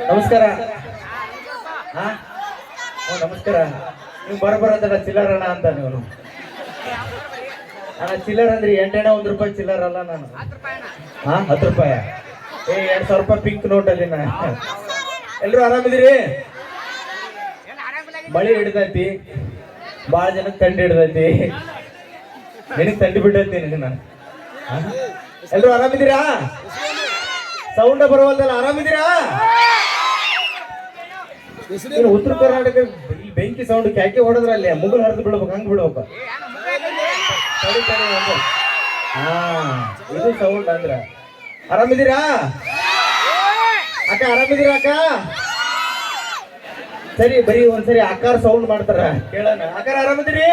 ನಮಸ್ಕಾರ. ಹಾ? ನಮಸ್ಕಾರ. ನೀವು ಬರಬರಂತಲ್ಲ ಅಂತ ಅಣ್ಣ ಅಂತ ನೀವು. ಅಣ್ಣ ಚಿಲ್ಲರ್ ಅಂದ್ರಿ ಎಂಟೆಣ್ಣ ಒಂದ್ ರೂಪಾಯಿ ಚಿಲ್ಲರ್ ಅಲ್ಲ ನಾನು. ಹಾ ಹತ್ತು ರೂಪಾಯ. ಏ ಎರಡ್ ಸಾವಿರ ರೂಪಾಯಿ ಪಿಂಕ್ ನೋಟ್ ಅಲ್ಲಿ ನಾ. ಎಲ್ರು ಆರಾಮಿದ್ದೀರಿ? ಮಳೆ ಹಿಡ್ದೈತಿ. ಭಾಳ ಜನಕ್ಕೆ ತಂಡ ಹಿಡ್ದೈತಿ. ನಿನಗೆ ತಂಡ ಬಿಟ್ಟೈತಿ ನಿನಗೆ ನಾನು? ಎಲ್ರು ಆರಾಮಿದ್ದೀರಾ? ಸೌಂಡ ಬರುವಲ್ದಲ್ಲ ಆರಾಮಿದ್ದೀರಾ? ಏನು ಉತ್ತರ ಕರ್ನಾಟಕ ಬೆಂಕಿ ಸೌಂಡ್ ಕ್ಯಾಕೆ ಹೊಡೆದ್ರಲ್ಲಿ ಮುಗುಲ್ ಹರಿದು ಬಿಡ್ಬೇಕು ಹಂಗ್ ಬಿಡ್ಬೇಕು. ಹಾ, ಇದು ಸೌಂಡ್ ಅಂದ್ರ. ಆರಾಮಿದ್ದೀರಾ? ಅಕ್ಕ ಆರಾಮಿದ್ದೀರಾ ಅಕ್ಕ? ಸರಿ, ಬರೀ ಒಂದ್ಸರಿ ಅಕ್ಕಾರ ಸೌಂಡ್ ಮಾಡ್ತಾರ, ಕೇಳೋಣ. ಅಕ್ಕಾರ ಆರಾಮಿದ್ದೀರಿ?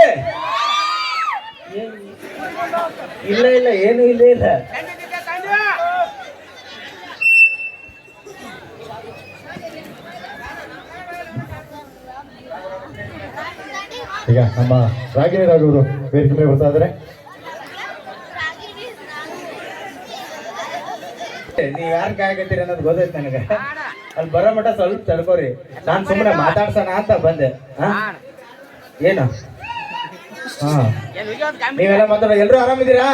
ಇಲ್ಲ ಇಲ್ಲ, ಏನು ಇಲ್ಲ ಇಲ್ಲ. ಈಗ ನಮ್ಮ ರಾಗಿಣಿ ರಾಘವರು ವೇದಿಕೆ ಮೇಲೆ ಬರ್ತಾ ಇದಾರೆ ನೀವ್ ಯಾರ್ ಕಾಯಕತ್ತೀರಿ ಅನ್ನೋದು ಗೊತ್ತೈತೆ ನನಗೆ. ಅಲ್ಲಿ ಬರೋ ಮಠ ಸ್ವಲ್ಪ ತಡ್ಕೋರಿ. ನಾನು ಸುಮ್ಮನೆ ಮಾತಾಡ್ಸೋಣ ಅಂತ ಬಂದೆ. ಏನ? ನೀವೆಲ್ಲ ಮಾತಾಡ ಎಲ್ರು ಆರಾಮಿದ್ದೀರಾ?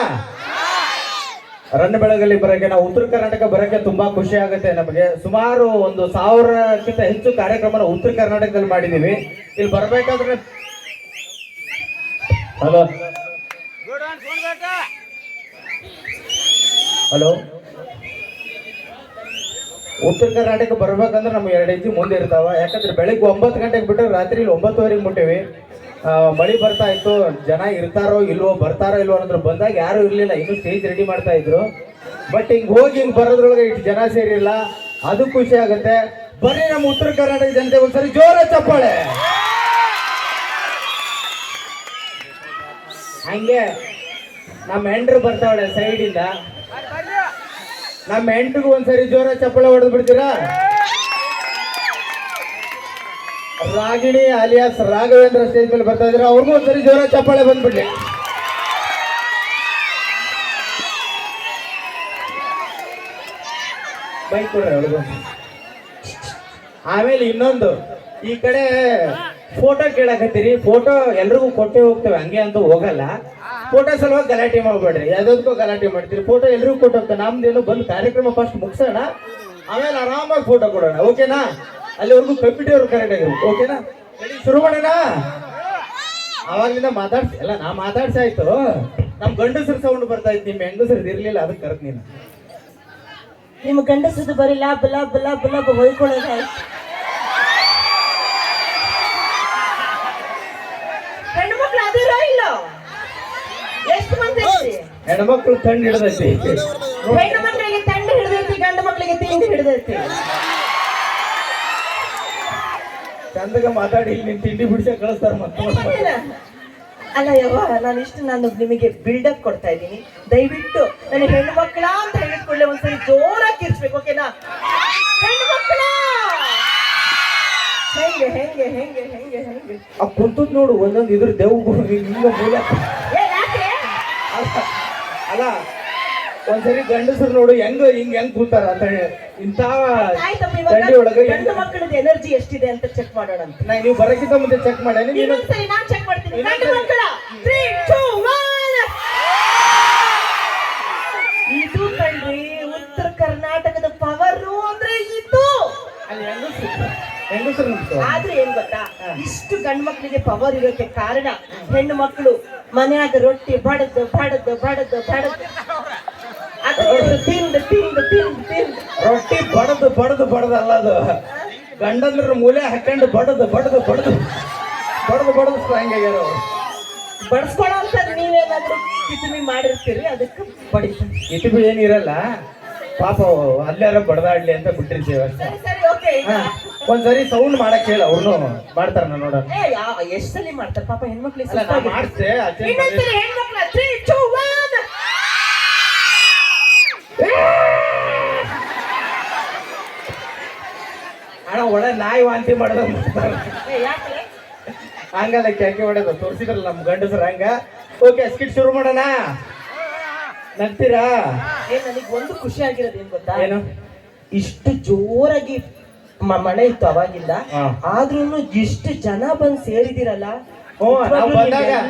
ರನ್ನ ಬೆಳಗಲ್ಲಿ ಬರೋಕೆ, ನಾವು ಉತ್ತರ ಕರ್ನಾಟಕ ಬರೋಕೆ ತುಂಬಾ ಖುಷಿ ಆಗುತ್ತೆ ನಮಗೆ. ಸುಮಾರು ಒಂದು ಸಾವಿರಕ್ಕಿಂತ ಹೆಚ್ಚು ಕಾರ್ಯಕ್ರಮ ಉತ್ತರ ಕರ್ನಾಟಕದಲ್ಲಿ ಮಾಡಿದೀವಿ ಇಲ್ಲಿ ಬರ್ಬೇಕಾದ್ರೆ ಹಲೋ. ಹಲೋ. ಉತ್ತರ ಕರ್ನಾಟಕ ಬರ್ಬೇಕಂದ್ರೆ ನಮ್ಗೆ ಎರಡು ಇಂಚು ಮುಂದೆ ಇರ್ತಾವ. ಯಾಕಂದ್ರೆ ಬೆಳಿಗ್ಗೆ ಒಂಬತ್ತು ಗಂಟೆಗೆ ಬಿಟ್ಟರೆ ರಾತ್ರಿ ಒಂಬತ್ತುವರೆಗೆ ಮುಟ್ಟಿವಿ. ಮಳೆ ಮಳಿ ಬರ್ತಾ ಇತ್ತು. ಜನ ಇರ್ತಾರೋ ಇಲ್ವೋ ಬರ್ತಾರೋ ಇಲ್ವೋ ಅನ್ನೋದ್ರ ಬಂದಾಗ ಯಾರು ಇರ್ಲಿಲ್ಲ. ಇನ್ನು ಸ್ಟೇಜ್ ರೆಡಿ ಮಾಡ್ತಾ ಇದ್ರು. ಬಟ್ ಹಿಂಗೆ ಹೋಗಿ ಹಿಂಗೆ ಬರೋದ್ರೊಳಗೆ ಇಷ್ಟು ಜನ ಸೇರಿಲ್ಲ. ಅದು ಖುಷಿ ಆಗುತ್ತೆ. ಬನ್ನಿ ನಮ್ಮ ಉತ್ತರ ಕರ್ನಾಟಕ ಜನತೆ ಒಂದ್ಸರಿ ಜೋರ ಚಪ್ಪಾಳೆ. ಹಂಗೆ ನಮ್ಮ ಹೆಂಡ್ರು ಬರ್ತಾವಳೆ ಸೈಡಿಂದ. ನಮ್ಮ ಹೆಂಡ್ರಿಗೂ ಒಂದ್ಸರಿ ಜೋರ ಚಪ್ಪಳ ಹೊಡೆದು ಬಿಡ್ತೀರಾ? ರಾಗಿಣಿ ಅಲಿಯಾಸ್ ರಾಘವೇಂದ್ರ ಸ್ಟೇಜ್ ಮೇಲೆ ಬರ್ತಾ ಇದ್ರೆ ಅವ್ರಿಗೂ ಒಂದ್ಸರಿ ಜೋರ ಚಪ್ಪಾಳೆ ಬಂದ್ಬಿಡ್ಲಿ. ಬೈಕ್ ಕೊಡ್ರಿ ಅವ್ರಿಗೂ ಆಮೇಲೆ ಇನ್ನೊಂದು, ಈ ಕಡೆ ಫೋಟೋ ಕೇಳಕತ್ತೀರಿ ಫೋಟೋ ಎಲ್ರಿಗೂ ಕೊಟ್ಟೆ ಹೋಗ್ತೇವೆ, ಹಂಗೆ ಅಂತೂ ಹೋಗಲ್ಲ. ಫೋಟೋ ಸಲುವಾಗಿ ಗಲಾಟೆ ಮಾಡ್ಬೇಡ್ರಿ ಯಾವ್ದಕ್ಕೂ ಗಲಾಟೆ ಮಾಡ್ತೀರಿ. ಫೋಟೋ ಎಲ್ರಿಗೂ ಕೊಟ್ಟು ಹೋಗ್ತೇವೆ ನಮ್ದೇನು ಬಂದು ಕಾರ್ಯಕ್ರಮ ಫಸ್ಟ್ ಮುಗಿಸೋಣ, ಆಮೇಲೆ ಆರಾಮಾಗಿ ಫೋಟೋ ಕೊಡೋಣ, ಓಕೆನಾ? ಅಲ್ಲಿವರೆಗೂ ಕಂಪ್ಯೂಟರ್ ಕರೆಕ್ಟ್ ಆಗಿರ್ಬೇಕು ಓಕೆನಾ? ಶುರು ಮಾಡೋಣ? ಅವಾಗಿಂದ ಮಾತಾಡ್ಸಿ ಅಲ್ಲ ನಾ ಮಾತಾಡ್ಸಾಯ್ತು ನಮ್ ಗಂಡಸರು ಸೌಂಡ್ ಬರ್ತಾ ಇತ್ತು, ನಿಮ್ ಹೆಂಗಸರು ಇರ್ಲಿಲ್ಲ, ಅದಕ್ಕೆ ಕರೆಕ್ಟ್ ನೀನು ನಿಮ್ಮ ಗಂಡಸರು ಬರೀ ಲಾಭ ಲಾಭ ಲಾಭ ಲಾಭ ಹೊಯ್ಕೊಳ್ಳೋದಾಯ್ತು ಹೆಣ್ಣು ಮಕ್ಳು ಅದಿರೋ ಇಲ್ಲ ಎಷ್ಟು ಮಂದಿ ಐತಿ ಹೆಣ್ಮಕ್ಳು ತಂಡ ಹಿಡ್ದೈತಿ. ಹೆಣ್ಣು ಮಕ್ಕಳಿಗೆ ತಂಡ ಹಿಡಿದೈತಿ ಗಂಡು ಮಕ್ಕಳಿಗೆ ತಿಂಡಿ ಹಿಡಿದೈತಿ. ಚಂದಗ ಮಾತಾಡಿ ಇಲ್ಲಿ ನಿನ್ ತಿಂಡಿ ಬಿಡಿಸ ಕಳಿಸ್ತಾರ ಮತ್ತೆ ಅಲ್ಲ ಯವ್ವ ನಾನು ಇಷ್ಟು ನಾನು ನಿಮಗೆ ಬಿಲ್ಡಪ್ ಕೊಡ್ತಾ ಇದ್ದೀನಿ. ದಯವಿಟ್ಟು ನನ್ನ ಹೆಣ್ಣು ಮಕ್ಕಳ ಅಂತ ಹೇಳಿದ ಕೂಡಲೇ ಒಂದ್ಸರಿ ಜೋರಾಗಿ ಕಿರ್ಸ್ಬೇಕು ಓಕೆನಾ ಹೆಣ್ಣು ಮಕ್ಕಳ ಹೆಂಗೆ ಹೆಂಗೆ ಹೆಂಗೆ ಹೆಂಗೆ ಹೆಂಗೆ? ಆ ಕುಂತದ್ ನೋಡು ಒಂದೊಂದು ಇದ್ರ ದೇವ್ ಹಿಂಗ ಮೂಲ ಅಲ್ಲ ಒಂದ್ಸರಿ ಗಂಡಸರು ನೋಡು ಹೆಂಗ ಹಿಂಗ್ ಹೆಂಗ್ ಕೂತಾರ ಅಂತ ಹೇಳಿ. ಇಂತ ಆಯ್ತಪ್ಪ ತಂಡಿ ಇವಾಗ ಒಳಗೆ ಗಂಡು ಮಕ್ಕಳದ ಎನರ್ಜಿ ಎಷ್ಟಿದೆ ಅಂತ ಚೆಕ್ ಮಾಡೋಣ ಅಂತ. ನಾ ನೀವು ಬರಕ್ಕಿಂತ ಮುಂದೆ ಚೆಕ್ ಮಾಡಿ. ನೀನು ಇನ್ನೊಂದ್ಸರಿ ನಾನ್ ಚೆಕ್ ಮಾಡ್ತೀನಿ. ಗಂಡು ಮಕ್ಕಳ ತ್ರೀ ಟೂ ಒನ್ ಇದು ಕಣ್ರಿ ಉತ್ತರ ಕರ್ನಾಟಕದ ಪವರು ಅಂದ್ರೆ ಇದು. ಅಲ್ಲಿ ಹೆಂಗಸರು ಹೆಂಗಸರು ನಿಂತು ಆದ್ರೆ ಏನ್ ಗೊತ್ತಾ? ಇಷ್ಟು ಗಂಡ್ ಮಕ್ಕಳಿಗೆ ಪವರ್ ಇರೋಕೆ ಕಾರಣ ಹೆಣ್ಣು ಮಕ್ಕಳು. ಮನ್ಯಾಗ ರೊಟ್ಟಿ ಬಡದು ಬಡದು ಬಡದು ಬಡದು. ಅದು ತಿಂದು ತಿಂದು ತಿಂದು ತಿಂದು. ರೊಟ್ಟಿ ಬಡದು ಬಡದು ಬಡದು ಅಲ್ಲ ಅದು. ಗಂಡಂದ್ರ ಮೂಲೆ ಹಾಕೊಂಡು ಬಡದು ಬಡದು ಬಡದು. ಬಡದು ಬಡದು ಅವ್ರು. ಬಡಿಸ್ಕೊಳೋ ಅಂತ ನೀವೇನಾದ್ರೂ ಕಿಚನಿ ಮಾಡಿರ್ತೀರಿ? ಅದಕ್ಕೆ ಬಡಿತೀನಿ ಇಟಿಬಿ ಏನಿರಲ್ಲ ಪಾಪ ಅಲ್ಲಾರ ಬಡದಾಡ್ಲಿ ಅಂತ ಬಿಟ್ಟಿರ್ತೀವಿ ಸರಿ ಸರಿ ಓಕೆ. ಒಂದ್ಸರಿ ಸೌಂಡ್ ಮಾಡಕ್ ಹೇಳ ಅವ್ರು ಮಾಡ್ತಾರ ನೋಡೋಣ ಏ ಯಾವ ಎಷ್ಟ್ ಸಲ ಮಾಡ್ತಾರೆ? ಪಾಪ ಹೆಣ್ಮಕ್ಳ ಒನ್ ಅಣ್ಣ ಒಳ ನಾಯಿ ವಾಂತಿ ಮಾಡದ ಹಂಗಲ್ಲ ಕ್ಯಾಕೆ ಹೊಡೆದ ತೋರಿಸಿದ್ರಲ್ಲ ನಮ್ ಗಂಡಸ್ರ ಹಂಗ. ಓಕೆ ಸ್ಕಿಟ್ ಶುರು ಮಾಡೋಣ. ನಗ್ತೀರಾ? ಏನ್ ನನಗೆ ಒಂದು ಖುಷಿ ಆಗಿರೋದು ಏನು ಗೊತ್ತಾ? ಏನು? ಇಷ್ಟು ಜೋರಾಗಿ ಮ- ಮಳೆ ಇತ್ತು ಅವಾಗಿಂದ. ಆದ್ರೂ ಆದ್ರೂನು ಇಷ್ಟು ಜನ ಬಂದ್ ಸೇರಿದಿರಲ್ಲ.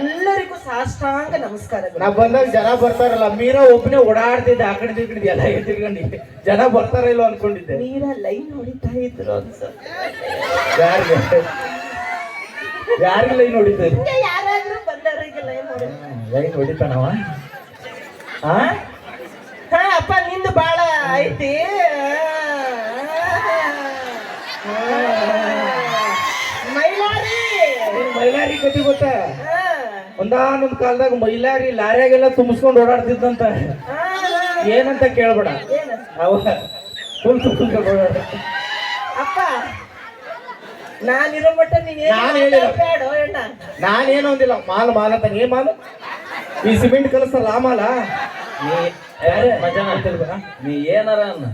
ಎಲ್ಲರಿಗೂ ಸಾಷ್ಟಾಂಗ ನಮಸ್ಕಾರ ನಾ ಬಂದಾಗ ಜನ ಬರ್ತಾರಲ್ಲ ಮೀರಾ ಒಬ್ಬನೇ ಓಡಾಡ್ತಿದ್ದೆ ಆ ಕಡೆ ಕಡೆ ಎಲ್ಲ ತಿರ್ಗಂಡಿ ಜನ ಬರ್ತಾರ ಇಲ್ಲೋ ಅನ್ಕೊಂಡಿದ್ದೆ. ಮೀರಾ ಲೈನ್ ಹೊಡಿತಾ ಇದ್ರು ಅನ್ಸುತ್ತೆ ಯಾರಿಗೆ ಲೈನ್ ಹೊಡಿತಾರೆ ಹಿಂಗೆ ಯಾರಾದ್ರೂ ಬಂದವರಿಗೆ ಲೈನ್ ಹೊಡಿ ಲೈನ್ ಹೊಡಿತಾನವ? ಹಾ ಹಾ ಅಪ್ಪ ನಿಂದು ಬಾಳ ಐತಿ. ಕಥೆ ಕತಿ ಗೊತ್ತಾ. ಒಂದಾನೊಂದ್ ಕಾಲದಾಗ ಮೈಲಾರಿ ಲಾರಿಯಾಗೆಲ್ಲ ತುಂಬಿಸ್ಕೊಂಡು ಓಡಾಡ್ತಿದ್ದಂತ. ಏನಂತ ಕೇಳ್ಬೇಡ. ಏನು? ಅವ ಫುಲ್ ತುಂಬಿಸ್ಕೊಂಡು ಓಡಾಡ ಅಪ್ಪ ನಾನಿರೋ ಮಟ್ಟ ನೀನ್ ಹೇಳಿಲ್ಲ. ನಾನೇನು ಅಂದಿಲ್ಲ. ಮಾಲ್ ಮಾಲ್ ಅಂತ ನೀ ಮಾಲ್? ಈ ಸಿಮೆಂಟ್ ಕಲಸಲ್ಲ ಆ ಮಾಲ? ನೀ ಏನಾರ ಅನ್ನ?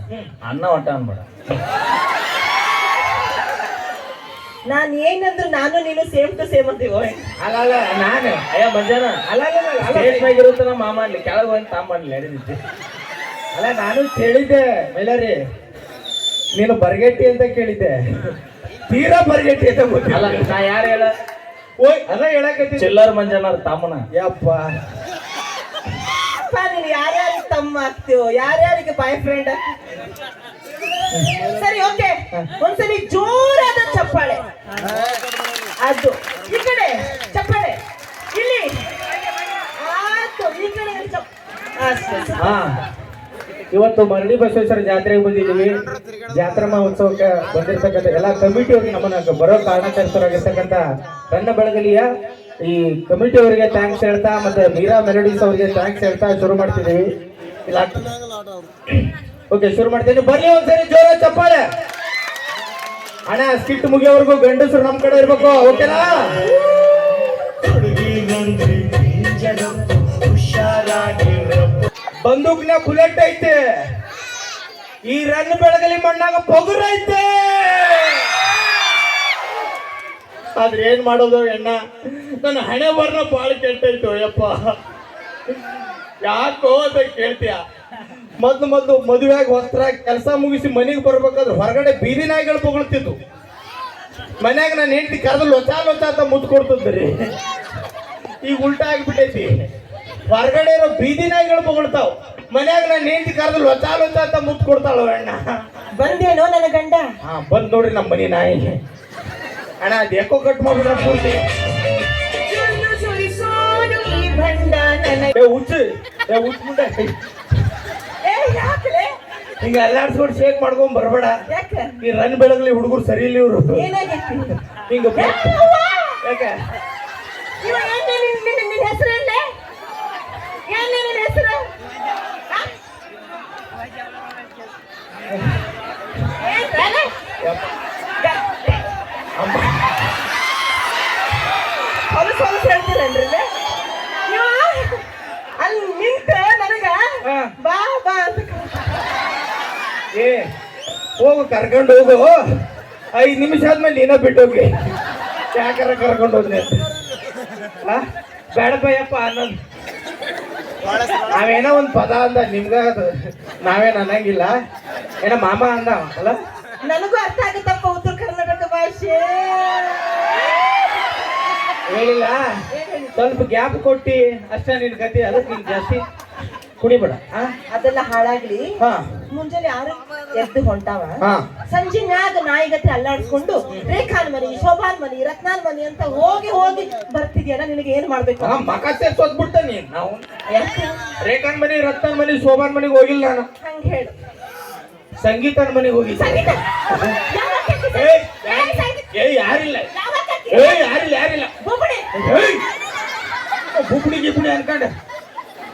ಅನ್ನ ಹೊಟ್ಟ ಅನ್ಬೇಡ. ನಾನ್ ಏನಂದ್ರೆ ನಾನು ನೀನು ಸೇಮ್ ಟು ಸೇಮ್ ಅಂತೀವ ಅಲ್ಲ ಅಲ್ಲ ನಾನು. ಅಯ್ಯ ಮಂಜಾನ ಅಲ್ಲ ಅಲ್ಲ ಇರುತ್ತೆ ನಮ್ಮ ಮಾಮ ಅಲ್ಲಿ ಕೆಳಗೆ ಹೋಗಿ ತಾಂಬನ್ಲಿ ನಡೆದಿದ್ದೆ. ಅಲ್ಲ ನಾನು ಕೇಳಿದ್ದೆ ಮೈಲಾರಿ. ನೀನು ಬರ್ಗೆಟ್ಟಿ ಅಂತ ಕೇಳಿದ್ದೆ. ತೀರಾ ಬರ್ಗೆಟ್ಟಿ ಅಂತ ಗೊತ್ತಿಲ್ಲ. ನಾ ಯಾರು ಹೇಳ? ಓಯ್ ಅಲ್ಲ ಹೇಳಕತ್ತಿ ಚಿಲ್ಲರ್ ಮಂಜಾನ ತಮ್ಮನ ಯಪ್ಪ. ನೀನು ಯಾರ್ಯಾರಿಗೆ ತಮ್ಮ ಆಗ್ತೀವೋ ಯಾರ್ಯಾರಿಗೆ ಬಾಯ್ ಫ್ರೆಂಡ್ ಸರಿ ಓಕೆ ಒಂದ್ಸಲಿ ಜೋರಾದ ಚಪ್ಪಾಳೆ. ಅದು. ಈ ಕಡೆ ಚಪ್ಪಾಳೆ. ಇಲ್ಲಿ. ಈ ಕಡೆ ಇವತ್ತು ಮರಳಿ ಬಸವೇಶ್ವರ ಜಾತ್ರೆಗೆ ಬಂದಿದ್ದೀವಿ. ಜಾತ್ರಾ ಮಹೋತ್ಸವಕ್ಕೆ ಬಂದಿರತಕ್ಕಂಥ ಎಲ್ಲ ಕಮಿಟಿ ಅವ್ರಿಗೆ ನಮ್ಮನ್ನ ಬರೋ ಕಾರಣಕರ್ತರಾಗಿರ್ತಕ್ಕಂಥ ನನ್ನ ಬೆಳಗಲಿಯ ಈ ಕಮಿಟಿಯವರಿಗೆ ಥ್ಯಾಂಕ್ಸ್ ಹೇಳ್ತಾ, ಮತ್ತೆ ಮೀರಾ ಮೆರಡೀಸ್ ಅವರಿಗೆ ಥ್ಯಾಂಕ್ಸ್ ಹೇಳ್ತಾ ಶುರು ಮಾಡ್ತಿದ್ದೀವಿ. ಓಕೆ, ಶುರು ಮಾಡ್ತೀನಿ. ಬರ್ಲಿ ಒಂದ್ಸರಿ, ಜೋರ ಚಪ್ಪಾಳೆ. ಅಣ್ಣ, ಸ್ಕಿಟ್ ಮುಗಿಯೋವರೆಗೂ ಗಂಡಸರು ನಮ್ ಕಡೆ ಇರ್ಬೇಕು, ಓಕೆನಾ? ಬಂದೂಕ್ನ ಬುಲೆಟ್ ಐತೆ. ಈ ರನ್ ಬೆಳಗಲಿ ಮಣ್ಣಾಗ ಪೊಗುರ್ ಐತೆ. ಆದ್ರೆ ಏನ್ ಮಾಡೋದು ಎಣ್ಣ ನನ್ನ ಹಣೆ ಬರ್ನ ಬಾಳ ಕೆಟ್ಟೈತು ಯಪ್ಪ ಯಾಕೋ ಅಂತ ಕೇಳ್ತೀಯ? ಮೊದ್ಲು ಮೊದ್ಲು ಮದುವೆಯಾಗಿ ವಸ್ತ್ರ ಕೆಲಸ ಮುಗಿಸಿ ಮನೆಗೆ ಬರ್ಬೇಕಾದ್ರೆ ಹೊರಗಡೆ ಬೀದಿ ನಾಯಿಗಳು ಪೊಗಳ್ತಿದ್ವು ಮನ್ಯಾಗ ನಾನು ಹೆಂಡತಿ ಕರೆದು ಲೊಚ ಲೊಚ ಅಂತ ಮುದ್ದು ಕೊಡ್ತಿದ್ರಿ. ಈಗ ಉಲ್ಟಾ ಆಗಿಬಿಟ್ಟೈತಿ. ಹೊರಗಡೆ ಇರೋ ಬೀದಿ ನಾಯಿಗಳು ಪೊಗಳ್ತಾವ್ ಮನ್ಯಾಗ ನಾನು ಹೆಂಡತಿ ಕರೆದು ಲೊಚ ಲೊಚ ಅಂತ ಮುದ್ದು ಕೊಡ್ತಾಳ ಅಣ್ಣ. ಬಂದೇನೋ ನನ್ನ ಗಂಡ? ಹಾ ಬಂದ್ ನೋಡ್ರಿ ನಮ್ಮ ಮನಿ ನಾಯಿ. ಅಣ್ಣ ಅದು ಎಕೋ ಕಟ್ ಮಾಡ್ಬಿಡ್ರ ಪೂರ್ತಿ? ಏ ಹುಚ್ಚು. ಏ ಏ ಯಾಕಲೆ? ಹಿಂಗ ಎಲ್ಲಾಡ್ಸ್ಕೊಂಡು ಶೇಕ್ ಮಾಡ್ಕೊಂಡ್ ಬರ್ಬೇಡ. ಯಾಕೆ? ಈ ರನ್ ಬೆಳಗ್ಲಿ ಹುಡುಗರು ಸರಿ ಇಲ್ಲ ಇವ್ರು. ಏನಾಗೈತಿ? ಹಿಂಗ ಯಾಕೆ ಇವ ಏನ್ ಏನ್ ನಿನ್ನ ಹೆಸರು. ಹೊಲಸ್ ಹೊಲಸ್ ಹೇಳ್ತೀರೇನ್ರಿ ಇಲ್ಲಿ? ಇವ ಅಲ್ಲಿ ನಿಂತ ನನಗ ಹಾ. ಬಾ ಬಾ ಅಂತ ಕರ್ದ. ಏ ಹೋಗು ಕರ್ಕೊಂಡು ಹೋಗು. ಐದು ನಿಮಿಷ ಆದ್ಮೇಲೆ ನೀನ ಬಿಟ್ಟು ಹೋಗಿ ಯಾಕಾರ ಕರ್ಕೊಂಡು ಹೋದ್ನಿ? ಬೇಡಪ್ಪ ಅನ್ನೋದು ನಾವೇನೋ ಒಂದು ಪದ ಅಂದ ನಿಮ್ಗ ನಾವೇನ್ ಅನ್ನಂಗಿಲ್ಲ. ಏನೋ ಮಾಮ ಅಂದ ಅಲ್ಲ? ನನಗೂ ಅರ್ಥ ಆಗುತ್ತಪ್ಪ ಉತ್ತರ ಕರ್ನಾಟಕ ಭಾಷೆ. ಹೇಳಿಲ್ಲ? ಸ್ವಲ್ಪ ಗ್ಯಾಪ್ ಕೊಟ್ಟಿ ಅಷ್ಟೇ ನಿನ್ ಗತಿ ಅದಕ್ಕೆ ನಿನ್ ಜಾಸ್ತಿ. ಕುಡಿಬೇಡ ಆ? ಅದೆಲ್ಲ ಹಾಳಾಗ್ಲಿ ಹಾ ಮುಂಜಾನೆ ಯಾರು ಎದ್ದು ಹೊಂಟಾವ ಹಾ ಸಂಜೆನ್ಯಾಗ ನಾಯಿಗತೆ ಅಲ್ಲಾಡ್ಸ್ಕೊಂಡು ರೇಖಾನ್ ಮನಿ ಶೋಭಾನ್ ಮನಿ ರತ್ನಾನ್ ಮನಿ ಅಂತ ಹೋಗಿ ಹೋಗಿ ಬರ್ತಿದ್ಯಲ್ಲ ನಿನಗೆ ಏನ್ ಮಾಡ್ಬೇಕು ಆ, ಮಕ ನೀನ್ ನಾವು ಯಾಕೆ? ರೇಖಾನ್ ಮನಿ ರತ್ನನ್ ಮನಿ ಶೋಭಾನ್ ಮನಿಗೆ ಹೋಗಿಲ್ಲ ನಾನು ಹಂಗ ಹೇಳು ಸಂಗೀತನ ಮನೆಗೆ ಹೋಗಿದ್ದೆ ಸಂಗೀತ ಯಾವತ್ತಕ್ಕೆ ಸಂಗೀತ? ಏಯ್, ಏಯ್ ಸಂಗೀತ? ಏ ಯಾರಿಲ್ಲ ಯಾವತ್ತಕ್ಕೆ? ಏ ಯಾರಿಲ್ಲ ಯಾರಿಲ್ಲ ಬೊಬ್ಬಡಿ. ಏಯ್ ಅನ್ಕೊಂಡೆ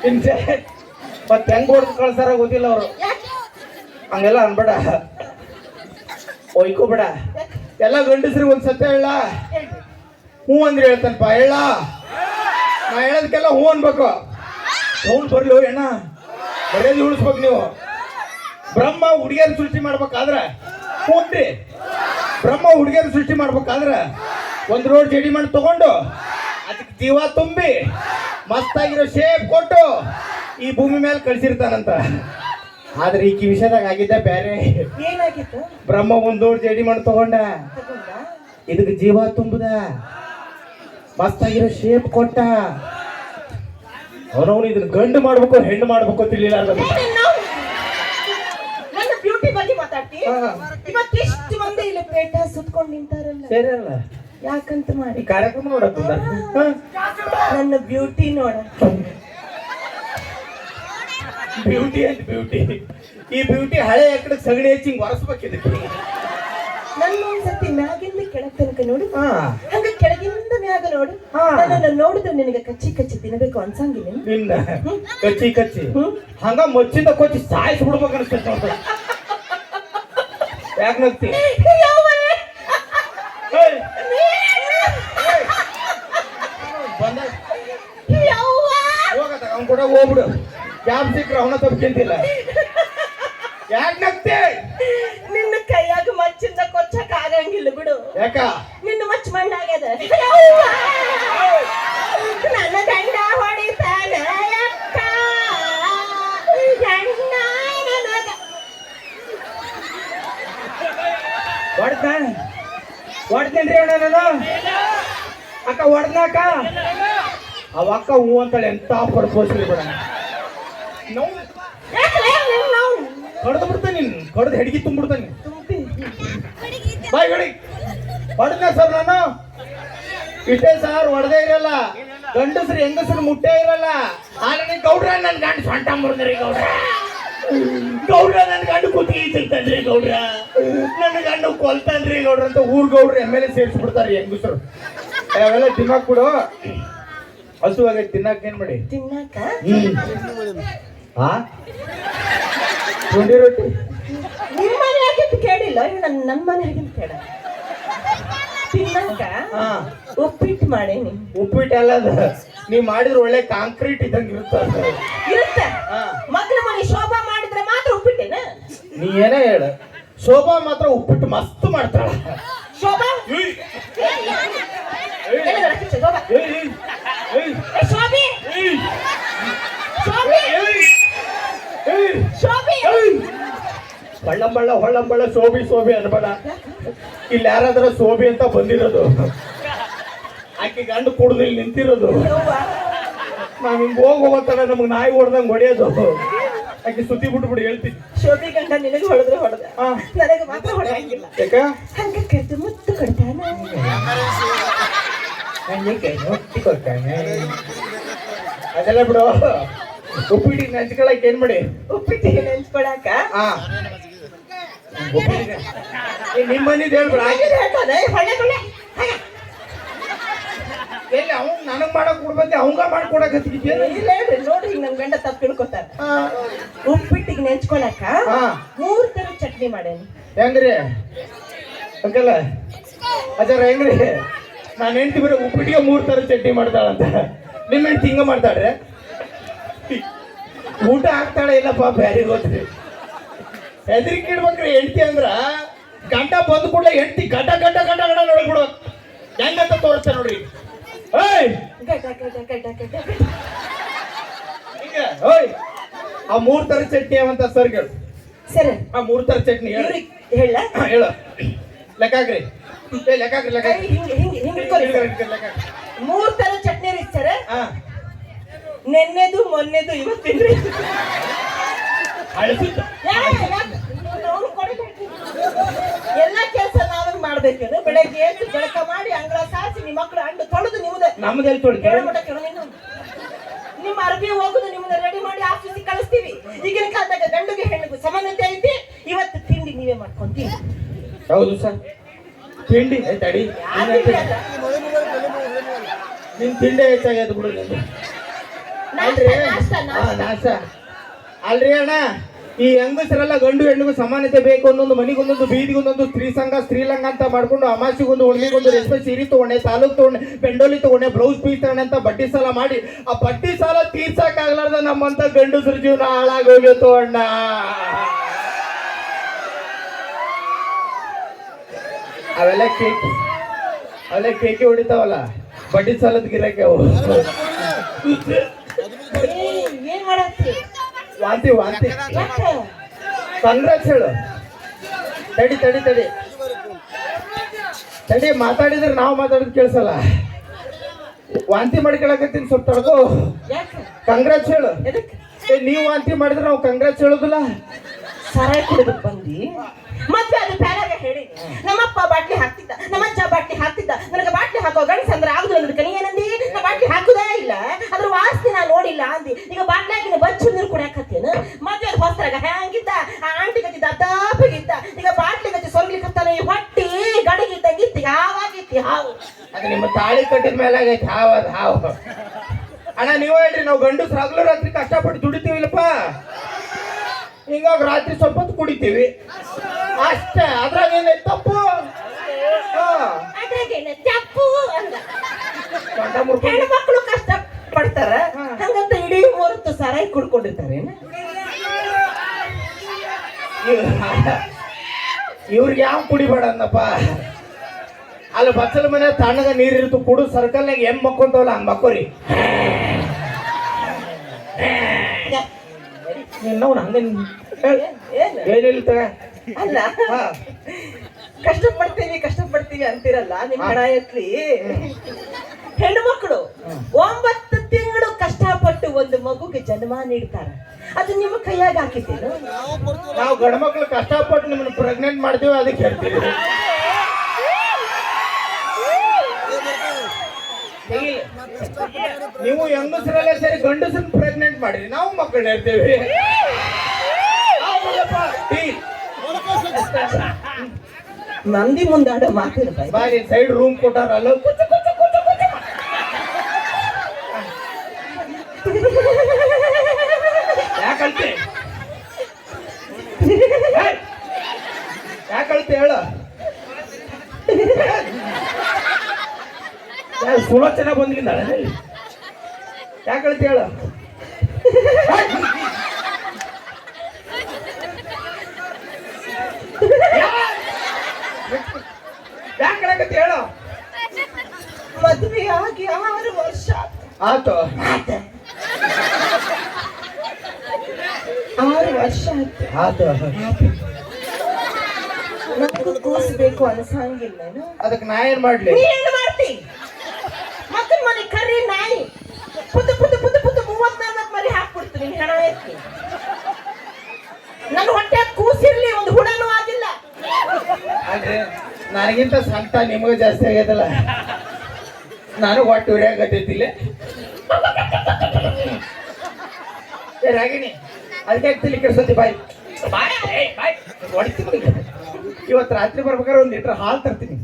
ಇನ್ಸೆ ಮತ್ತೆ ಹೆಂಗ್ ಓಡ್ ಕಳ್ಸಾರ ಗೊತ್ತಿಲ್ಲ ಅವರು? ಹಂಗೆಲ್ಲ ಅನ್ಬೇಡ. ಒಯ್ಕೋಬೇಡ. ಯಾಕೆ? ಎಲ್ಲ ಗಂಡಸ್ರಿಗೆ ಒಂದ್ ಸತ್ಯ ಹೇಳ. ಹೂ ಹ್ಞೂ ಅಂದ್ರೆ ಹೇಳ್ತಾನಪ್ಪ ಹೇಳ. ನಾ ಹೇಳೋದಕ್ಕೆಲ್ಲ ಹ್ಞೂ ಅನ್ಬೇಕು. ಸೌಂಡ್ ಬರ್ಲಿ ಅಣ್ಣ. ಬರೆಯೋದು ಉಳಿಸ್ಬೇಕು ನೀವು. ಬ್ರಹ್ಮ ಹುಡುಗಿಯರ ಸೃಷ್ಟಿ ಮಾಡ್ಬೇಕಾದ್ರೆ ಹ್ಞೂನ್ರಿ ಬ್ರಹ್ಮ ಹುಡುಗಿಯರ ಸೃಷ್ಟಿ ಮಾಡ್ಬೇಕಾದ್ರೆ ಒಂದು ರೋಡ್ ಜಡಿ ಮಾಡಿ ತಗೊಂಡು ಅದಕ್ಕೆ ಜೀವ ತುಂಬಿ ಮಸ್ತಾಗಿರೋ ಶೇಪ್ ಕೊಟ್ಟು ಈ ಭೂಮಿ ಮೇಲೆ ಕಳಿಸಿರ್ತಾನಂತ. ಆದ್ರೆ ಈಕಿ ವಿಷಯದಾಗ ಆಗಿದ್ದ ಬೇರೆ ಏನಾಗಿತ್ತು? ಬ್ರಹ್ಮ ಒಂದು ದೊಡ್ಡ ಜಡಿ ಮಾಡಿ ತಗೊಂಡ. ಇದಕ್ಕೆ ಜೀವ ತುಂಬದ. ಮಸ್ತಾಗಿರೋ ಶೇಪ್ ಕೊಟ್ಟ. ಅವನವನು ಇದನ್ನ ಗಂಡು ಮಾಡ್ಬೇಕು ಹೆಣ್ಣು ಮಾಡ್ಬೇಕು ತಿಳಿಲ್ಲ ನನ್ನ ಬ್ಯೂಟಿ ಬಗ್ಗೆ ಮಾತಾಡ್ತಿ? ಹಾ. ಇವತ್ತು ಎಷ್ಟು ಮಂದಿ ಇಲ್ಲಿ ಪೇಟ ಸುತ್ಕೊಂಡು ನಿಂತಾರಲ್ಲ? ಸೇರಲ್ಲ ಯಾಕಂತ ಮಾಡಿ? ಕಾರ್ಯಕ್ರಮ ನೋಡ ನನ್ನ ಬ್ಯೂಟಿ ನೋಡ ಬ್ಯೂಟಿ ಅಂಡ್ ಬ್ಯೂಟಿ ಈ ಬ್ಯೂಟಿ ಹಳೆ ಎಕಡೆ ಸಗಣಿ ಹೆಚ್ಚಿ ಒರೆಸ್ಬೇಕು ಇದಕ್ಕೆ. ನನ್ನ ಒಂದ್ಸತಿ ಮ್ಯಾಗಿಂದ ಕೆಳಗ್ ತನಕ ನೋಡು. ಹಾ. ಹಂಗ ಕೆಳಗಿಂದ ಮ್ಯಾಗ ನೋಡು. ನನ್ನ ನೋಡಿದ್ರೆ ನಿನಗೆ ಕಚ್ಚಿ ಕಚ್ಚಿ ತಿನ್ನಬೇಕು ಅನ್ಸಂಗಿಲ್ಲ ನಿನ್ನ ಕಚ್ಚಿ ಕಚ್ಚಿ. ಹಂಗ ಮೊಚ್ಚಿಂದ ಕೊಚ್ಚಿ ಸಾಯಿಸಿ ಬಿಡ್ಬೇಕು ಅನಿಸ್ತೈತೆ ಯಾಕೆ ನಗ್ತಿ! ಬಂದ. ಹೋಗತ್ತ ಅವ್ನ ಕೂಡ ಹೋಗ್ಬಿಡು. ಕ್ಯಾಬ್ ಸಿಕ್ಕ್ರೆ ಅವನ ತಪ್ಪಿಂತಿಲ್ಲ ಯಾಕೆ ನಗ್ತಿ? ನಿನ್ನ ಕೈಯಾಗ ಮಚ್ಚಿಂದ ಕೊಚ್ಚಕ್ ಆಗಂಗಿಲ್ಲ ಬಿಡು. ಯಾಕ? ನಿನ್ನ ಮಚ್ಚ ಮಣ್ಣಾಗ್ಯದ. ನನ್ನ ಗಂಡ ಹೊಡಿತಾನ. ಹೊಡ್ದ ಹೊಡ್ತೇನ್ರಿ ಅಣ್ಣ ನಾನು? ಅಕ್ಕ ಹೊಡ್ದಾಕ ಅವ ಅಕ್ಕ ಹೂ ಅಂತಾಳೆ ಎಂತ ಪಡ್ಕೋಸ್ರಿ ಬಿಡ ನೋವು ಯಾಕಲೆ ನಿನ್ನ ನಾವು ಕಡ್ದು ಬಿಡ್ತೇನೆ ನೀನು. ಕಡ್ದು ಹೆಡ್ಗಿ ತುಂಬಿಡ್ತಾನೆ. ತುಂಬಿ. ಬಾಯ್ ಹೇಳಿ ಹೊಡೆದ ಸರ್ ನಾನು. ಇಷ್ಟೇ ಸರ್ ಹೊಡೆದೇ ಇರಲ್ಲ. ಗಂಡಸ್ರು ಹೆಂಗಸ್ರು ಮುಟ್ಟೇ ಇರಲ್ಲ. ಆದ್ರೆ ಗೌಡ್ರ ನನ್ ಗಂಡ ಸೊಂಟ ಮುರಿದ್ರಿ ಗೌಡ್ರ. ಗೌಡ್ರ ನನ್ ಗಂಡ ಕುತ್ತಿಗೆ ತಿಳ್ತಾನ್ರಿ ಗೌಡ್ರ. ನನ್ನ ಗಂಡ ಕೊಲ್ತಾನ್ರಿ ಗೌಡ್ರ ಅಂತ ಊರ್ ಗೌಡ್ರ ಎಂ ಎಲ್ ಎ ಸೇರಿಸ್ಬಿಡ್ತಾರೆ ಹೆಂಗಸ್ರು. ಅವೆಲ್ಲ ತಿನ್ನಕ್ ಬಿಡು. ಹಸುವಾಗ ತಿನ್ನಕ್ ಏನ್ ಮಾಡಿ? ತಿನ್ನಾಕ ಹಾ ಪುಂಡಿ ರೊಟ್ಟಿ ನಿಮ್ಮ ಮನೆ ಆಗಿದ್ದು ಕೇಳಿಲ್ಲ? ನನ್ನ ನನ್ನ ಮನೆ ಆಗಿದ್ದು ಕೇಳ. ತಿನ್ನಕ ಹಾ. ಉಪ್ಪಿಟ್ಟು ಮಾಡೇನಿ. ಉಪ್ಪಿಟ್ಟು ಅಲ್ಲ ಅದ. ನೀವ್ ಮಾಡಿದ್ರೆ ಒಳ್ಳೆ ಕಾಂಕ್ರೀಟ್ ಇದ್ದಂಗೆ ಇರುತ್ತೆ ಇರುತ್ತೆ. ಹಾ. ಮಗನ ಮನೆ ಶೋಭಾ ಮಾಡಿದ್ರೆ ಮಾತ್ರ ಉಪ್ಪಿಟ್ಟೇನ? ನೀ ಏನೇ ಹೇಳ. ಶೋಭಾ ಮಾತ್ರ ಉಪ್ಪಿಟ್ಟು ಮಸ್ತ್ ಮಾಡ್ತಾಳ. ಶೋಭಾ? ಏಯ್, ಎಲ್ಲಿದಾಳೆ ಕಿಚ್ಚ ಶೋಭಾ? ಏಯ್, ಏಯ್, ಏಯ್, ಏ ಶೋಭಿ? ಶೋಭಿ ಏಯ್, ಏಯ್, ಶೋಭಿ? ಏಯ್. ಬಳ್ಳಂಬಳ್ಳ ಹೊಳ್ಳಂಬಳ್ಳ ಶೋಭಿ ಶೋಭಿ ಅನ್ಬೇಡ. ಇಲ್ಲಿ ಯಾರಾದ್ರ ಶೋಭಿ ಅಂತ ಬಂದಿರೋದು. ಆಕೆ ಗಂಡು ಕುಡ್ದು ನಿಂತಿರೋದು. ನಾವ್ ಹಿಂಗ್ ಹೋಗ್ ಹೋಗತ್ತಾರ ನಮಗ್ ನಾಯಿ ಹೊಡ್ದಂಗ್ ಹೊಡೆಯೋದು. ಆಕೆ ಸುದ್ದಿ ಬಿಡಿ ಹೇಳ್ತೀನಿ. ಶೋಭಿ ಗಂಡ ನಿನಗೆ ಹೊಡೆದ್ರೆ ಹೊಡೆದ. ನನಗೆ ಮಾತ್ರ ಹೊಡೆಯಂಗಿಲ್ಲ ಯಾಕ? ಹಂಗ ಕದ್ದು ಮುತ್ತು ಕೊಡ್ತಾನ. ನಂಗೆ ಹೊಟ್ಟಿ ಕೊಡ್ತಾನೆ. ಅದೆಲ್ಲ ಬಿಡು. ಉಪ್ಪಿಟ್ಟಿಗೆ ನೆಂಚ್ಕೊಳಕ್ ಏನ್ ಮಾಡಿ? ಉಪ್ಪಿಟ್ಟಿಗೆ ನೆಂಚ್ಕೊಳಕ ಹಾ ಉಪ್ಪಿಟ್ಟಿಗೆ ಏ, ನಿಮ್ ಮನಿದ್ ಹೇಳ್ಬಿಡ. ಎಲ್ಲಿ ಅವ್ನ್ ನನಗ್ ಮಾಡಕ್ ಕೊಡ್ಬೇಕು ಅವಂಗ ಮಾಡ್ಕೊಡಕ್ ಹತ್ತಿದ್ದೇನೆ ಇಲ್ಲ ಹೇಳ್ರಿ ನೋಡ್ರಿ ನನ್ ಗಂಡ ತಪ್ಪು ತಿಳ್ಕೊತಾರ ಉಪ್ಪಿಟ್ಟಿಗೆ ನೆಂಚ್ಕೊಳಕ ಹಾ ಮೂರ್ ತರ ಚಟ್ನಿ ಮಾಡೇನಿ. ಹೆಂಗ್ರಿ? ಅಂಕಲ್ಲ ಅಜ್ಜಾರ ಹೆಂಗ್ರಿ? ನಾನು ಹೆಂಡ್ತಿ ಬರೀ ಉಪ್ಪಿಟ್ಟಿಗೆ ಮೂರ್ ತರ ಚಟ್ನಿ ಮಾಡ್ತಾಳಂತ. ನಿಮ್ಮ ಹೆಂಡ್ತಿ ಹಿಂಗ ಮಾಡ್ತಾಳ್ರೆ? ಊಟ ಹಾಕ್ತಾಳೆ ಇಲ್ಲಪ್ಪ ಬ್ಯಾರಿ ಗೊತ್ತ್ರಿ ಹೆದರಿಕೆ ಇಡ್ಬೇಕ್ರಿ ಹೆಂಡ್ತಿ ಅಂದ್ರ ಗಂಟ ಬಂದ ಕೂಡಲೇ ಹೆಂಡ್ತಿ ಗಂಟ ಗಂಟ ಗಂಟ ಗಟ ನೋಡ್ಬಿಡು ಹೆಂಗಂತ ತೋರಿಸ್ತಾರೆ ನೋಡ್ರಿ ಏಯ್. ಓಯ್! ಆ ಮೂರ್ ತರ ಚಟ್ನಿ ಅವಂತ ಸರ್ ಹೇಳು ಸರಿ ಆ ಮೂರ್ ತರ ಚಟ್ನಿ ಹೇಳಿ. ಇವ್ರಿಗೆ ಹೇಳ. ಲೆಕ್ಕಾಕ್ರಿ ಹೇಳು. ಲೆಕ್ಕ ಮೂರ್ ತರ ಚಟ್ನಿ ರೀ ಸರ್. ಹಾ. ನೆನ್ನೆದು ಮೊನ್ನೆದು ಅಳಿಸಿದ್ದು ಎಲ್ಲ ಕೆಲಸ ನಾವೇ ಮಾಡ್ಬೇಕೇನು ಬೆಳಗ್ಗೆ ಎದ್ದು ಬೆಳಕ ಮಾಡಿ ಅಂಗಳ ಸಾರಿಸಿ ನಿಮ್ಮ ಮಕ್ಕಳು ಹಣ್ಣು ತೊಳೆದು ನಿಮ್ದೆ ನಮ್ದೆಲ್ಲಿ ತೊಳಿ ಕೇಳೋ ಮಟ್ಟ ಕೇಳೋ ನಿಮ್ಮ ಅರ್ಬಿ ಹೋಗುದು ನಿಮ್ಮನ್ನ ರೆಡಿ ಮಾಡಿ ಆಫೀಸಿಗೆ ಕಳಿಸ್ತೀವಿ ಈಗಿನ ಕಾಲದಾಗ ಗಂಡುಗೆ ಹೆಣ್ಣಿಗೂ ಸಮಾನತೆ ಐತಿ ಇವತ್ತು ತಿಂಡಿ ನೀವೇ ಮಾಡ್ಕೊಂತೀವಿ ಹೌದು ಸರ್ ತಿಂಡಿ ತಡಿ ನಿನ್ ತಿಂಡಿ ಹೆಚ್ಚಾಗ್ಯದ ಬಿಡು ನಿಂದು. ಅಲ್ರಿ? ನಾಷ್ಟ ಅಲ್ರಿ ಅಣ್ಣ ಈ ಹೆಂಗಸರೆಲ್ಲ ಗಂಡು ಹೆಣ್ಣಿಗೂ ಸಮಾನತೆ ಬೇಕು ಒಂದೊಂದು ಮನೆಗೊಂದೊಂದು ಬೀದಿಗೊಂದೊಂದು ಸ್ತ್ರೀ ಸಂಘ ಸ್ತ್ರೀಲಂಗ ಅಂತ ಮಾಡ್ಕೊಂಡು ಅಮಾಸಿಗೊಂದು ಹುಣ್ಣಿಗೊಂದು ರೇಷ್ಮೆ ಸೀರೆ ತಗೊಂಡೆ ತಾಲೂಕ್ ತಗೊಂಡೆ ಬೆಂಡೋಲಿ ತಗೊಂಡೆ ಬ್ರೌಸ್ ಪೀಸ್ ತಗೊಂಡೆ ಅಂತ ಬಡ್ಡಿ ಸಾಲ ಮಾಡಿ ಆ ಬಡ್ಡಿ ಸಾಲ ತೀರ್ಸಕ್ ಆಗ್ಲಾರ್ದ ನಮ್ಮಂತ ಗಂಡಸ್ರ ಜೀವನ ಹಾಳಾಗೋಗ್ಯತು ಅಣ್ಣ. ಅವೆಲ್ಲ ಕೇಕ್ ಅವೆಲ್ಲ ಕೇಕೆ ಹೊಡಿತಾವಲ್ಲ ಬಡ್ಡಿ ಸಾಲದ ಗಿರಾಕಿ ಅವು. ಏನ್ ಮಾಡತ್ತಿ? ವಾಂತಿ ವಾಂತಿ. ಕಾಂಗ್ರೆಸ್ ಹೇಳು. ತಡಿ ತಡಿ ತಡಿ. ತಡಿ ಮಾತಾಡಿದ್ರೆ ನಾವು ಮಾತಾಡೋದು ಕೇಳಿಸಲ್ಲ. ವಾಂತಿ ಮಾಡ್ಕೊಳಕತ್ತೀನಿ ಸ್ವಲ್ಪ ತಡ್ಕೋ. ಕಂಗ್ರಾಚ್ ಹೇಳು. ನೀವು ವಾಂತಿ ಮಾಡಿದ್ರೆ ನಾವು ಕಾಂಗ್ರೆಸ್ ಹೇಳೋದಿಲ್ಲ. ಸರಾಯ್ ಬಂದಿ. ಮತ್ತೆ ಅದು ಹೇಳಿ. ನಮ್ಮಪ್ಪ ಬಾಟ್ಲಿ ಹಾಕ್ತಿದ್ದ ನಮ್ಮಜ್ಜ ಬಾಟ್ಲಿ ಹಾಕ್ತಿದ್ದ. ನನಗೆ ಬಾಟ್ಲಿ ಹಾಕೋ ಗಂಡಸ ಅಂದ್ರೆ ಆಗುದು ಅನ್ನೋದು ಕಣಿ ಏನಂದಿ? ನಾ ಬಾಟ್ಲಿ ಹಾಕುದೇ ಇಲ್ಲ. ಅದ್ರ ವಾಸನೆ ನಾ ನೋಡಿಲ್ಲ ಅಂದಿ. ಈಗ ಬಾಟ್ಲಾಗಿನ ಬಚ್ಚು ನೀರು ಕುಡಿಯಾಕತ್ತೇನು ಮತ್ತೆ ಅದು ಹೊಸ್ತಾಗ ಹ್ಯಾಂಗಿದ್ದ? ಆ ಆಂಟಿ ಗತಿದ್ದ ತಾಪಿಗಿದ್ದ ಈಗ ಬಾಟ್ಲಿ ಗತಿ ಸೊರ್ಲಿಕತ್ತಾನ ಈ ಹೊಟ್ಟಿ ಗಡಿಗಿದ್ದಂಗಿತ್ತು ಯಾವಾಗಿತ್ತು ಹಾವು ಅದು ನಿಮ್ಮ ತಾಳಿ ಕಟ್ಟಿದ ಮೇಲೆ ಆಗೈತಿ ಹಾವು ಹಾವು ಅಣ್ಣ, ನೀವು ಹೇಳ್ರಿ, ನಾವು ಗಂಡಸ್ ಹಗಲು ರಾತ್ರಿ ಕಷ್ಟಪಟ್ಟು ದುಡಿತೀವಿಲ್ಲಪ್ಪ. ಹಿಂಗಾಗಿ ರಾತ್ರಿ ಸ್ವಲ್ಪ ಹೊತ್ತು ಕುಡಿತೀವಿ. ಅಷ್ಟೇ ಅದ್ರಾಗ ಏನೇ ತಪ್ಪು. ಅದ್ರಾಗೇನ ತಪ್ಪು ಅಂದ. ಹೆಣ್ಮಕ್ಳು ಕಷ್ಟ ಪಡ್ತಾರ ಹಂಗಂತ ಇಡೀ ಹೊರತು ಸಾರಾಯಿ ಕುಡ್ಕೊಂಡಿರ್ತಾರೆ ಇವ್ರಿಗೆ ಯಾವ ಕುಡಿಬೇಡ ಅಲ್ಲಿ ಬಚ್ಚಲ ಮನೆ ತಣ್ಣಗ ನೀರಿರ್ತು ಕುಡು ಸರ್ಕಲ್ನಾಗ ಹೆಂಗ್ ಮಕ್ಕೊಂತವಲ್ಲ ಹಂಗ ಮಕ್ಕೋರಿ. ನಾವು ಹಂಗ ಏನು ಏನಿಲ್ಲ ತಗ. ಅಲ್ಲ. ಕಷ್ಟಪಡ್ತೀವಿ ಕಷ್ಟಪಡ್ತೀವಿ ಅಂತಿರಲ್ಲ ನಿಮ್ ಹಣ ಎತ್ಲಿ ಹೆಣ್ಣು ಮಕ್ಕಳು ಒಂಬತ್ತು ತಿಂಗಳು ಕಷ್ಟಪಟ್ಟು ಒಂದು ಮಗುಗೆ ಜನ್ಮ ನೀಡ್ತಾರೆ. ಅದು ನಿಮ್ಮ ಕೈಯಾಗ ಹಾಕಿದ್ದೇನು ನಾವು ಗಂಡ ಮಕ್ಳು ಕಷ್ಟಪಟ್ಟು ನಿಮ್ಮನ್ನ ಪ್ರೆಗ್ನೆಂಟ್ ಮಾಡ್ತೀವಿ ಅದಕ್ಕೆ ಹೇಳ್ತೀವಿ. ನೀವು ಹೆಂಗಸರಲ್ಲೇ ಸರಿ ಗಂಡಸನ್ ಪ್ರೆಗ್ನೆಂಟ್ ಮಾಡಿರಿ ನಾವು ಮಕ್ಕಳು ಹೇಳ್ತೇವೆ ಹೌದಲ್ಲಪ್ಪ? ಟೀ. ಮಂದಿ ಮುಂದಾಡ ಮಾತಿರ್ಬೇಕು ಬಾ ಸೈಡ್ ರೂಮ್ ಕೊಟ್ಟಾರ ಯಾಕಂತೆ? ಹೇಳ? ಯಾರು ಸುಲೋಚನ ಬಂದ್ಲಿಂದ ಯಾಕಂತ ಹೇಳ? ಯಾಕಂತ ಹೇಳ? ಮದುವೆ ಆಗಿ ಆರು ವರ್ಷ ಆತು. ಆತು ಆರು ವರ್ಷ ಆಯ್ತು. ಆತು ನನಗೂ ಕೂಸ್ಬೇಕು ಅನ್ಸಂಗಿಲ್ಲ ಅದಕ್ಕೆ ನಾ ಏನ್ ಮಾಡ್ಲಿ? ನೀ ಏನು ಮಾಡ್ತಿ? ಮಕ್ಕಳ ಮನೆ ಕರಿ ನಾಯಿ. ಪುತ್ತು ಪುತ್ತು ಪುತ್ತು ಪುತ್ತು ಮೂವತ್ನಾಲ್ಕು ಮರಿ ಹಾಕ್ಬಿಡ್ತೀನಿ ಹೆಣ ಎತ್ತಿ. ನನ್ನ ಹೊಟ್ಟೆ ಕೂಸಿರ್ಲಿ ಒಂದು ಹುಡನೂ ಆಗಿಲ್ಲ. ನನಗಿಂತ ಸಂತ ನಿಮಗೆ ಜಾಸ್ತಿ ಆಗೈತಲ್ಲ. ನಾನು ಹೊಟ್ಟೆ ಉರಿಯಾಗತ್ತೈತಿಲ್ಲ. ರಾಗಿಣಿ, ಅದಕ್ಕೆ ತಿಳಿ ಕೆಡ್ಸತಿ ಬಾಯ್. ಬಾಯ್ ಬಾಯ್, ಹೊಡಿತೀನಿ. ಇವತ್ತು ರಾತ್ರಿ ಬರ್ಬೇಕಾದ್ರೆ ಒಂದು ಲೀಟರ್ ಹಾಲು ತರ್ತೀನಿ.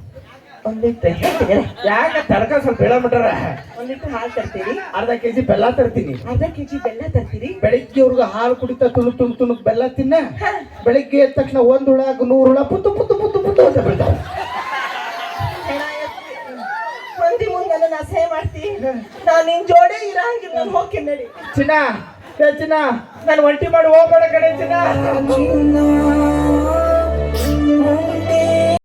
ಒಂದ್ ಲೀಟ್ರ್ ಹೇಳ್ತೀನಿ ಯಾಕೆ ತಡಕ ಸ್ವಲ್ಪ ಹೇಳಬಿಟ್ಟಾರ? ಒಂದ್ ಒಂದಿಟ್ಟು ಹಾಲು ತರ್ತೀರಿ. ಅರ್ಧ ಕೆಜಿ ಬೆಲ್ಲ ತರ್ತೀನಿ. ಅರ್ಧ ಕೆಜಿ ಬೆಲ್ಲ ತರ್ತೀರಿ. ಬೆಳಿಗ್ಗೆವರೆಗೂ ಹಾಲು ಕುಡಿತಾ ತುಣು ತುಣು ತುಣು ಬೆಲ್ಲ ತಿನ್ನ ಬೆಳಿಗ್ಗೆ ಎದ್ದ ತಕ್ಷಣ ಒಂದು ಹುಳ ನೂರು ಹುಳ ಪುತ್ತು ಪುತ್ತು ಪುತ್ತು ಪುತ್ತು ಅಂತ ಎತ್ತಿ ಮಂದಿ ಮುಂದೆ ನಾ ಅಸಹ್ಯ ಮಾಡ್ತೀನಿ ನಾನು ನಿನ್ ಜೋಡಿ ಇರಂಗಿಲ್ಲ ನಾನು ಹೋಗಿ ನಡಿ. ಚಿನ್ನ ಏ ಚಿನ್ನ ನಾನು ಒಂಟಿ ಮಾಡಿ ಹೋಗ್ಬೇಡ ಕಡೆ ಚಿನ್ನ.